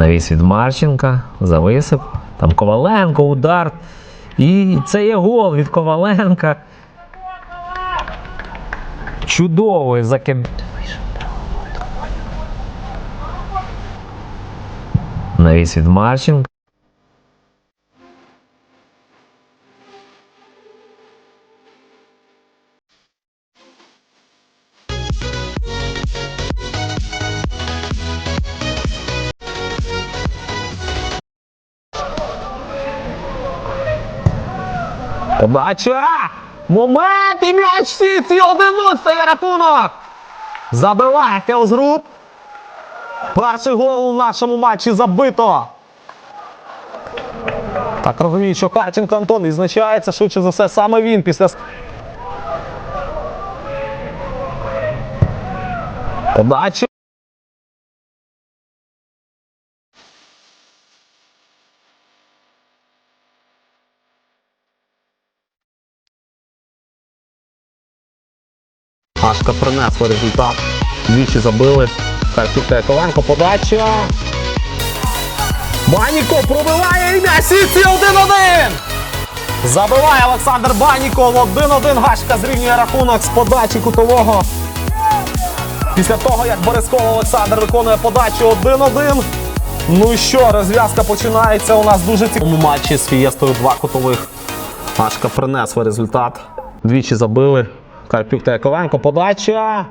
Навіс від Марченка, зависип. Там Коваленко, удар. І це є гол від Коваленка. Чудовий закид. Навіс від Марченка. Подача! Момент і м'яч! 1-0 стає рахунок! Забиває Хелзгруп. Перший гол у нашому матчі забито. Так розумію, що Харченко Антон відзначається швидше за все саме він після. Подача. Ашка принесла результат. Двічі забили. Харків та Яковенко. Подача. Баніко пробиває і м'яч Сіті 1-1. Забиває Олександр Баніков. 1-1 Гашка зрівнює рахунок з подачі кутового. Після того, як Борисков Олександр виконує подачу 1-1. Ну і що, розв'язка починається у нас дуже цікавому матчі з фієстою два кутових. Ашка принесла результат. Двічі забили. Карпюк та Яковенко. Подача.